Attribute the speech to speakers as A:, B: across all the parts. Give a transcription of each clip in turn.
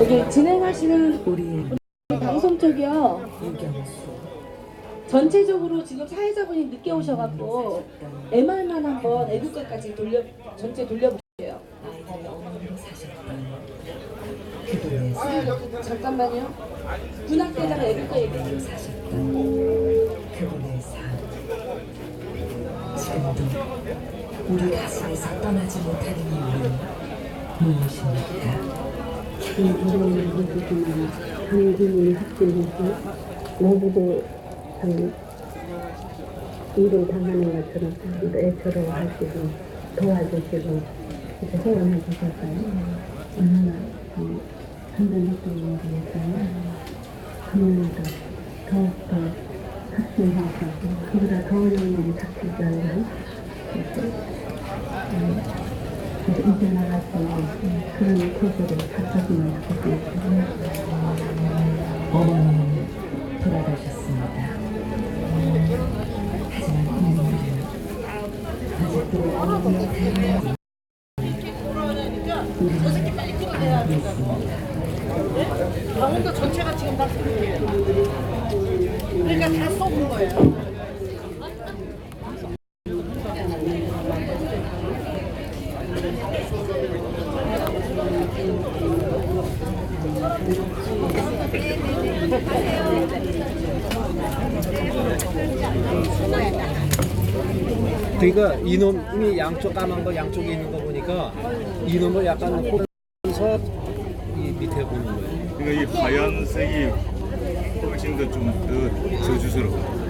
A: 여기 진행하시는 우리 방송 쪽이요. 전체적으로 지금 사회자분이 늦게 오셔갖고 MR만 한번 애국가까지 돌려 전체 돌려볼게요. 잠깐만요. 군악대장 애국가 얘기해요.
B: 그분의 삶 지금도 우리 가슴에서 떠나지 못하는 이유는 무엇입니까?
C: 한국인이 확진해서 모두도 참 일을 당하는 것처럼 애처로워하시고 도와주시고 이렇게 후원해 주셨어요. 얼마나 참 한단했던 일이었어요. 그날도 더욱더 확신해서 그보다 더 어려운 일이 닥치지 않는 이렇게 음, 이제 있는 그런 계기를 갖춰주면 좋겠습니다.
B: 어머니는 돌아가셨습니다. 하지만 어머니는 아직도 어머니의 삶을
D: 강원도 전체가 지금 다 그렇게 그러니까 다 썩은 거예요.
E: 그러니까 이놈이 양쪽 까만 거 양쪽에 있는 거 보니까 이놈을 약간 호면서 이 밑에 보는 거예요.
F: 그러니까 이 하얀색이 훨씬 더좀더 저주스러워.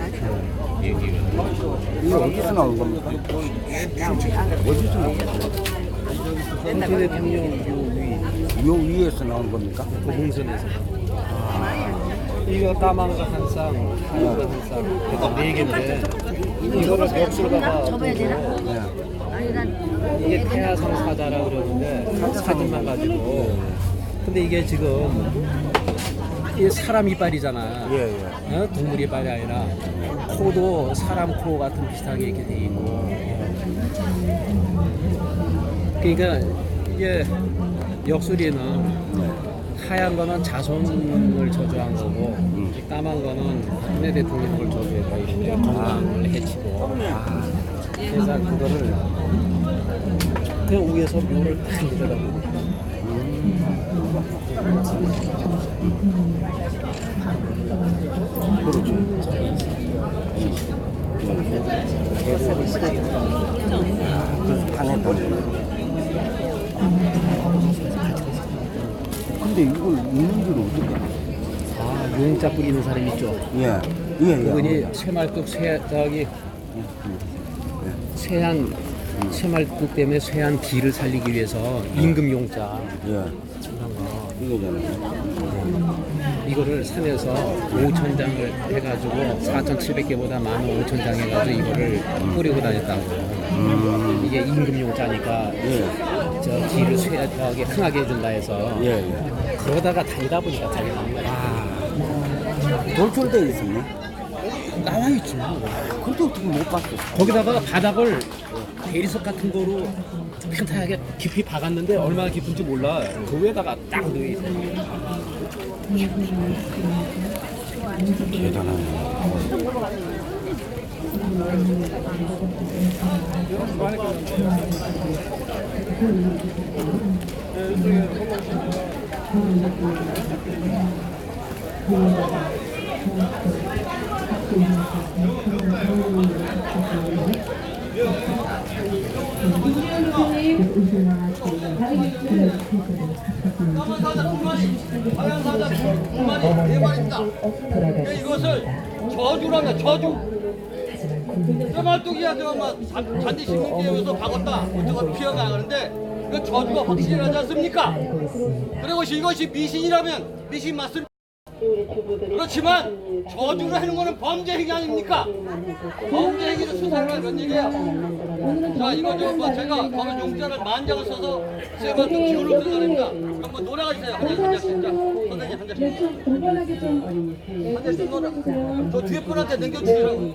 G: 이거 어디서 나온 겁니까?
E: 문재 대통령 요 위,
G: 요 위에서 나온 겁니까?
E: 고봉선에서. 이거 까만 거 한 쌍, 하얀 거한 쌍, 그러니까 네 개인데 이거를 벽수로다가 이게 태아 성 사자라 그러는데 사진만 가지고. 근데 이게 지금 이 사람 이빨이잖아.
G: 예, 예.
E: 어? 동물 이빨이 아니라 코도 사람 코 같은 비슷하게 이렇게 돼 있고. 그러니까 이게 역술이는 하얀 거는 자손을 저주한 거고 이 까만 거는 박근혜 대통령을 저주해서 이렇게 건강을 해치고. 그래서 그거를 그냥 위에서 묘를 딱 내려다보고.
G: 그래서 당했다. 근데 이걸 있는 줄 어떻게 알아?
E: 아 용자 뿌리는 사람 있죠
G: 예, 예, 예.
E: 그분이 쇠말뚝 쇠 저기 쇠한 쇠말뚝 때문에 쇠한 뒤를 살리기 위해서 임금 용자
G: 예.
E: 그런 거
G: 이거잖아요.
E: 이거를 산에서 5천 장을 해가지고 4,700개보다 많은 5천 장 해가지고 이거를 뿌리고 다녔다고. 이게 임금 용자니까
G: 예,
E: 저 뒤를 쇠 저기 흥하게 해준다 해서
G: 예, 예.
E: 그러다가 다니다 보니까 자기 하는 거야.
G: 아, 돌출돼 있었네.
E: 나와 있죠.
G: 근데 어떻게 못 봤어?
E: 거기다가 바닥을 대리석 같은 거로 평탄하게 깊이 박았는데 얼마나 깊은지 몰라. 그 위에다가 딱 넣어 있어.
G: 대단하네.
C: 음.
H: 이것을 저주라며 저주 뼈말뚝이야 저막 잔디 심은 게 여기서 박았다. 어쩌고 피어나가는데 그 저주가 확실하지 않습니까? 그리고 이것이 미신이라면 미신 맞습니다 그렇지만 저주를 하는 거는 범죄 행위 아닙니까? 범죄 행위를 수사를 하는 얘기야 자 이거 저뭐 제가 거기 용자를 만장을 써서 쌤한테 기울을 드립니다. 한번 놀아가 주세요. 한 잔씩 한 잔씩. 자, 선생님 한 잔씩.
A: 좀 공평하게
H: 좀한 잔씩 놀아 저 뒤에 분한테 넘겨주시라고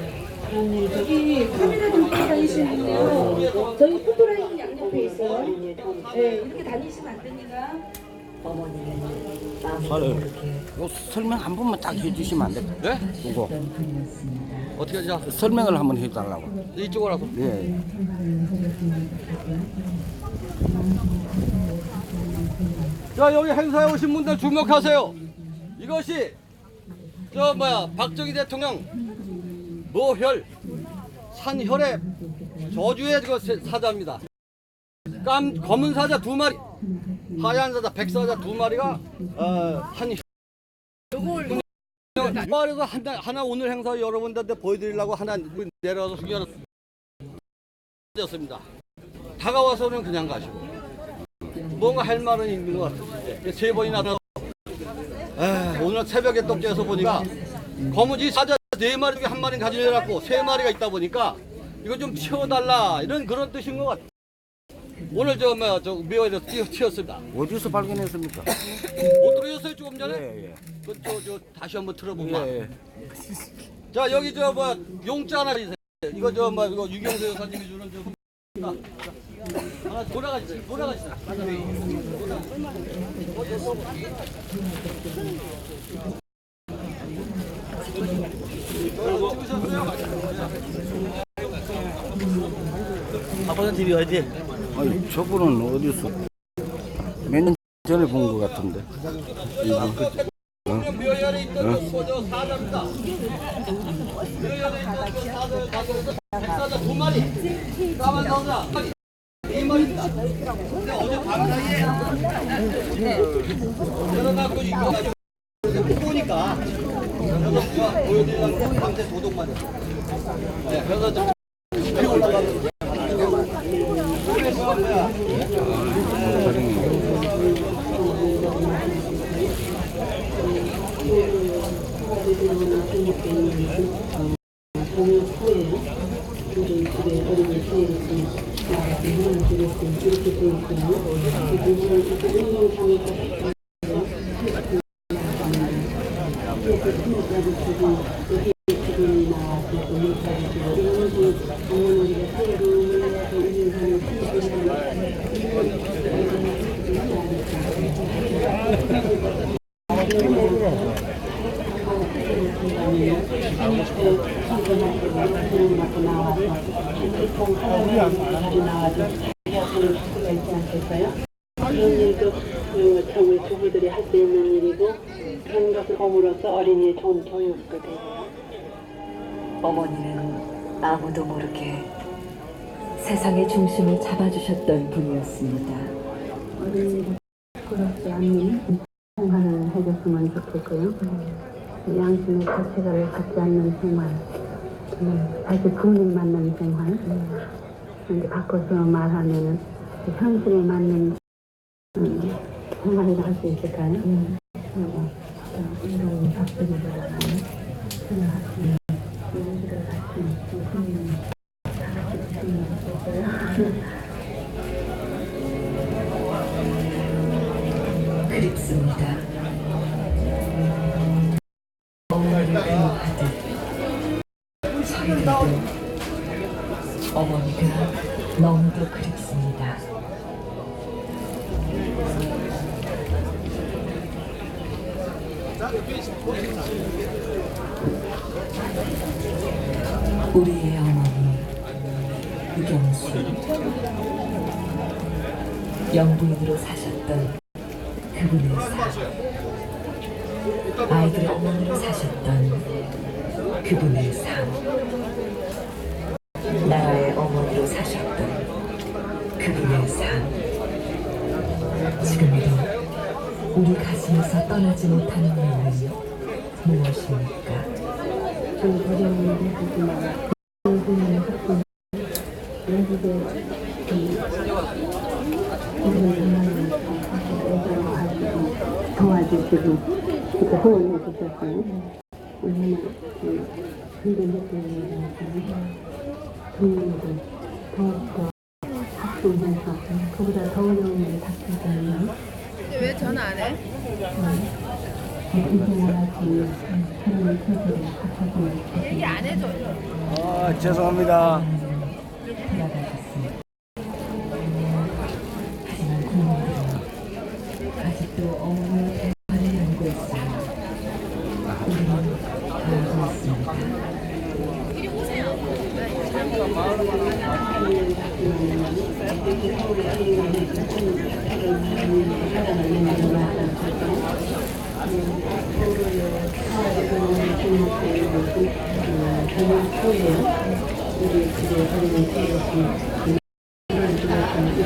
C: 일도
A: 여기 카메라 좀 들고 다니시는데요. 저희 포토라인 양옆에 있어요. 네, 이렇게 다니시면 안 됩니다.
G: 이거 설명 한 번만 딱 해주시면 안 될까요?
H: 네?
G: 이거
H: 어떻게 하자
G: 설명을 한번 해달라고.
H: 이쪽으로 와서
G: 예.
H: 자 여기 행사에 오신 분들 주목하세요. 이것이 저 뭐야 박정희 대통령 노혈 산혈의 저주의 그 세- 사자입니다. 깜 검은 사자 두 마리, 하얀 사자, 백 사자 두 마리가 어한 말해서 하나, 하나 오늘 행사 여러분들한테 보여드리려고 하나 내려와서 숨겨놨습니다. 다가와서는 그냥 가시고 뭔가 할 말은 있는 것 같아요. 세 번이나 더. 에, 오늘 새벽에 떡지에서 보니까 거무지 사자 네 마리 중에 한 마리 가지려고 세 마리가 있다 보니까 이거 좀 치워달라 이런 그런 뜻인 것 같아요. 오늘 저 뭐야 저 미화에서 튀어, 튀었습니다.
G: 어디서 발견했습니까?
H: 못 들으셨어요 조금 전에?
G: 예, 예.
H: 그저 저 다시 한번 들어보면.
G: 예, 예.
H: 자 여기 저 뭐 용자 하나 주세요. 이거 저 뭐 이거 유경수 여사님이 주는 저. 하나 돌아가시죠. 돌아가시죠.
G: 아 빠는 집이 어디? 아니 저분은 어디서 몇 년 전에 본 것 같은데.
H: 있던 그네 마리입니다. 근데 어제 밤 사이에 열어갖고 이거 가지고 보니까 보여드리려고 밤새 도둑만 했어요. 네, 그래서 좀 피 올라가고 그래서 뭐야
C: 그런 일도 어, 참 우리 주부들이 할 수 있는 일이고 그런 것을 봄으로써 어린이의 좋은 교육도 되고요.
B: 어머니는 아무도 모르게 세상의 중심을 잡아주셨던 분이었습니다.
C: 어린이가 부끄럽지 않는 생활을 해줬으면 좋겠고요. 양심의 가치를 갖지 않는 생활, 음, 다시 국민 맞는 생활. 이제 바꿔서 말하면은 현실에 맞는 음, 생활을 할 수 있을까요? 그리고 또 이런 박수를 들어가는 생각
B: 영부인으로 사셨던 그분의 삶. 아이들의 어머니로 사셨던 그분의 삶. 나라의 어머니로 사셨던 그분의 삶. 지금도 우리 가슴에서 떠나지 못하는 이유는 무엇입니까?
C: 좀 어려운데 하지만 공부는 학교 여기도 이런 상황을 애들하고 하시고 도와주시고 그때 후원해 주셨어요. 얼마나 부모님도 더욱더 학습해서 그보다 더 어려운 일이 닥치잖아요.
D: 왜 전화 안 해?
C: 인생활하기 그런 세계를 갖춰서
D: 얘기 안 해줘.
G: 아, 죄송합니다.
B: 돌아가셨습니다. 하지만 국민들은 아직도 어머니의 대화를 나누고 있어요. 우리는 알고 있습니다.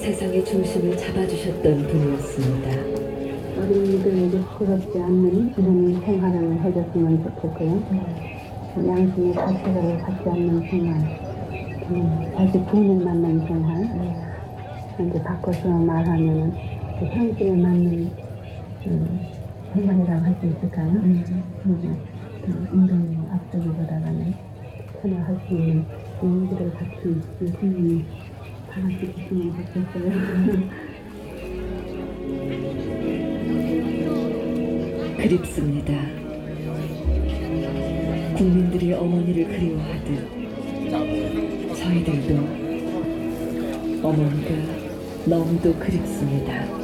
B: 세상의 중심을 잡아주셨던 분이었습니다.
C: 어린이들에게 부럽지 않는 이런 생활을 해줬으면 좋겠고요. 양심의 가치를 갖지 않는 생활, 음, 다시 부인을 만난 생활, 이제 바꿔서 말하면 그 현실에 맞는 음, 생활이라고 할 수 있을까요? 그 인간의 앞서기보다는 편애할 수 있는 용기를 갖춘 선생님이 다 같이 있으면 좋겠어요.
B: 그립습니다. 국민들이 어머니를 그리워하듯 저희들도 어머니가 너무도 그립습니다.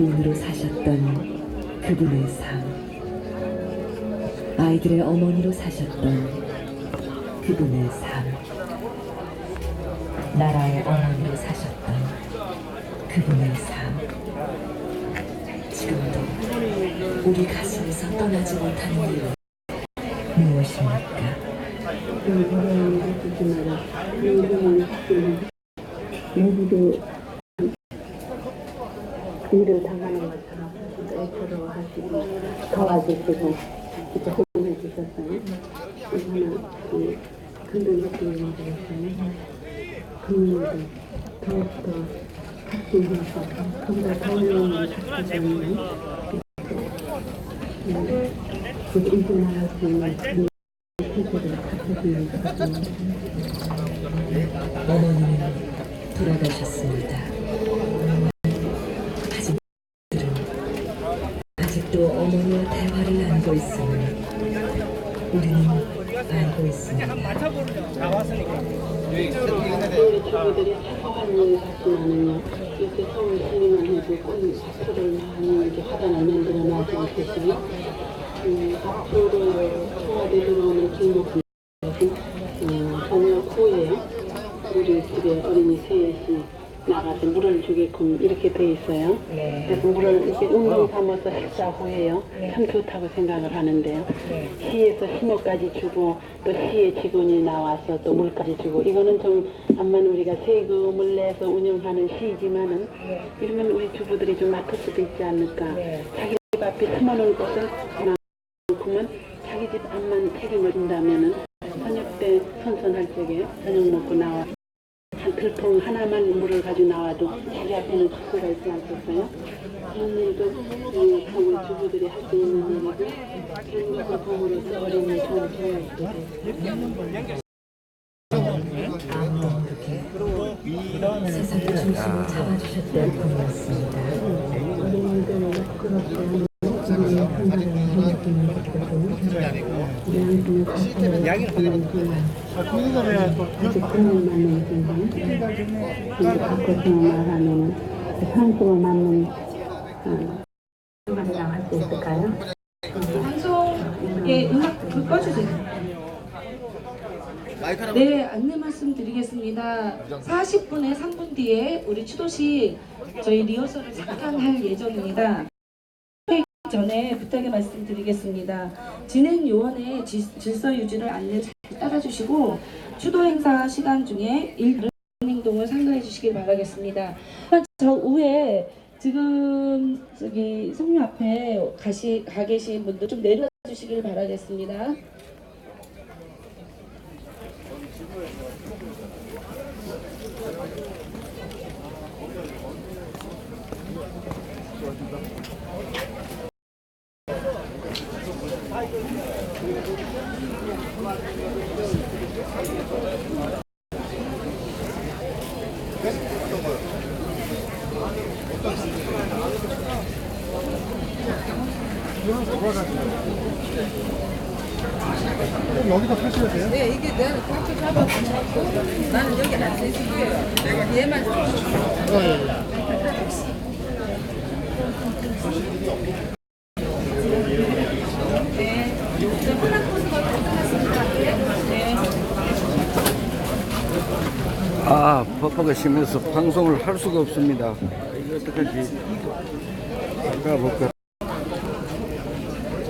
B: 영부인으로 사셨던 그분의 삶. 아이들의 어머니로 사셨던 그분의 삶. 나라의 어머니로 사셨던 그분의 삶. 지금도 우리 가슴에서 떠나지 못하는 이유 무엇입니까?
C: 모두도 일을 당하는 것처럼 애처로워하시고 도와주시고 이렇게 호응해 주셨어요. 얼마나 느낌이 들었어요. 국민도 더욱더 확신해서 그보다 더 어려운 일을 닥치지 않는 그 인생할 수 있는 그런 세계를 갖춰주는 것 같습니다.
B: 어머니는 돌아가셨습니다. 아직도 어머니와 대화를 나누고 있음을 우리는 알고 있습니다.
C: 음, 앞으로 청와대 들어오는 길목이 어, 저녁 후에 우리 집에 어린이 셋이 나가서 물을 주게끔 이렇게 돼 있어요. 그래서 물을 이렇게 운동 삼아서 식사 후에요. 참 좋다고 생각을 하는데요. 시에서 신호까지 주고 또 시의 직원이 나와서 또 물까지 주고 이거는 좀 암만 우리가 세금을 내서 운영하는 시이지만은 이러면 우리 주부들이 좀 맡을 수도 있지 않을까. 자기 집 앞에 터놓은 것을 그만큼은 자기 집 앞만 책임을 진다면은 저녁 때 선선할 적에 저녁 먹고 나와 한 들통 하나만 물을 가지고 나와도 자기 앞에는 줄 수가 있지 않겠어요? 그런 일도 음, 참 주부들이 할 수 있는 일이고 것을 보므로써 어린이 좋은 교육이 되고
B: 세상의 중심을 잡아주셨던 분이었습니다.
C: 그 런 맞는 순간 이제 바꿔서 말하면 상수로 맞는 어, 나갈 수 있을까요?
A: 방송에 음악 그 꺼주세요. 네, 안내 말씀 드리겠습니다. 40분에 3분 뒤에 우리 추도식 저희 리허설을 잠깐 할 예정입니다. 전에 부탁의 말씀 드리겠습니다. 진행 요원의 질- 질서 유지를 안내 잘 따라주시고 추도 행사 시간 중에 일 행동을 상가해 주시길 바라겠습니다. 저 위에 지금 저기 성류 앞에 가시 가 계신 분들 좀 내려 주시길 바라겠습니다.
D: 네, 이게 내가 상처 잡아서 나는 여기 앉아 있을게요. 얘만
G: 아, 법화가 심해서 방송을 할 수가 없습니다. 이거 어떡하지? 아까 볼까?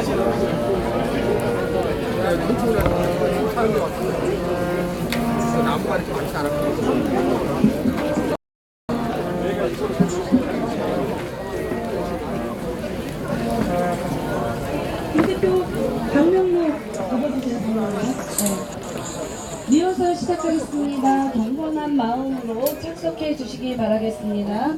G: 방명록. 네. 시작하겠습니다. 경건한 마음으로 착석해 주시기 바라겠습니다.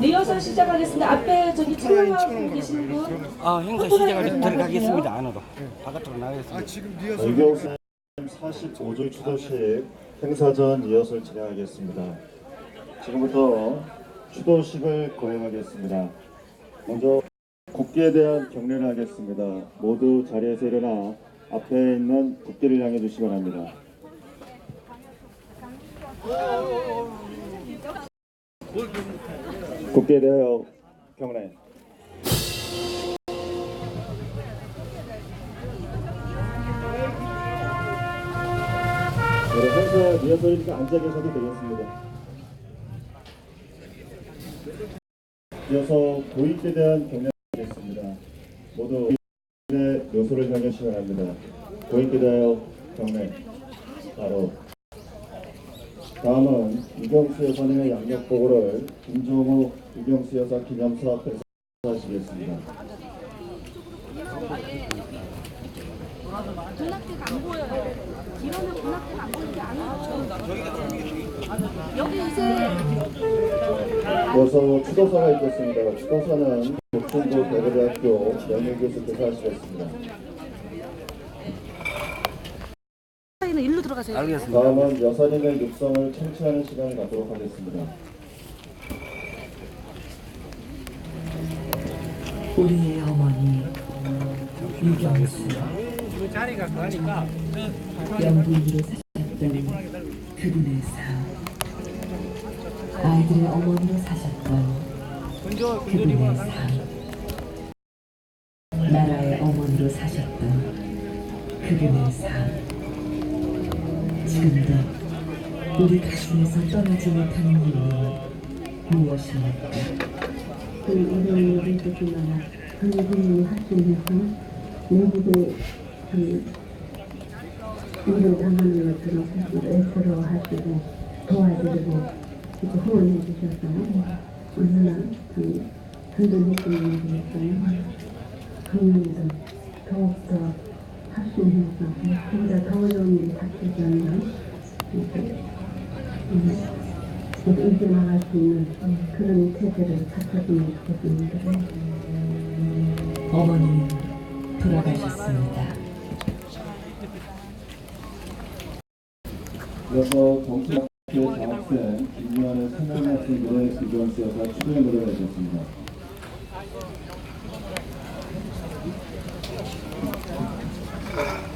G: 리허설 시작하겠습니다. 앞에 저기 촬영하고 계시는 분. 아, 행사 시작을 들어가겠습니다. 안으로. 바깥으로 나가겠습니다.
I: 의경수 45조 추도식 행사전 리허설 진행하겠습니다. 지금부터 추도식을 거행하겠습니다. 먼저 국기에 대한 경례를 하겠습니다. 모두 자리에서 일어나 앞에 있는 국기를 향해 주시기 바랍니다. 국기에 대하여 경례. 네, 행사 리허설이니까 앉아 계셔도 되겠습니다. 이어서 고인에 대한 경례하겠습니다. 모두 고인의 묘소를 향해 시작합니다. 고인에 대하여 경례. 바로 다음은 이경수 여사님의 양력보고를 김종우 이경수 여사 기념사 앞에서 하시겠습니다.
A: 아니죠.
I: 이어서 추도사가 있겠습니다. 추도사는 목천고 대고대학교 명예교수께서 하시겠습니다.
G: 알겠습니다.
I: 다음은 여사님의 육성을 청취하는 시간을 갖도록 하겠습니다.
B: 우리의 어머니 유경수 영국으로 사셨던 그분의 삶 아이들의 어머니로 사셨던 그분의 삶 나라의 어머니로 사셨던 그분의 삶 지금도 우리 가슴에서 떠나지 못하는 이유는 무엇입니까?
C: 그 어려운 일이지만 그분이 하시면서 모두도 그 일을 당하는 것들을 스스로 애처로하시고 도와드리고 이렇게 후원해 주셔서 얼마나 그 흔들리시는 분이었어요. 국민도 더욱더 합심해서 진짜 더 어려운 일이 않는 이렇게 나갈 수 있는 그런 태세를 갖춰주면 좋겠습니다.
B: 어머니는 돌아가셨습니다.
I: 이어서 정치학교 장학생 김미환의 생활 학생들의 기존 씨어서 추도의 노래를 해주셨습니다.
G: 아,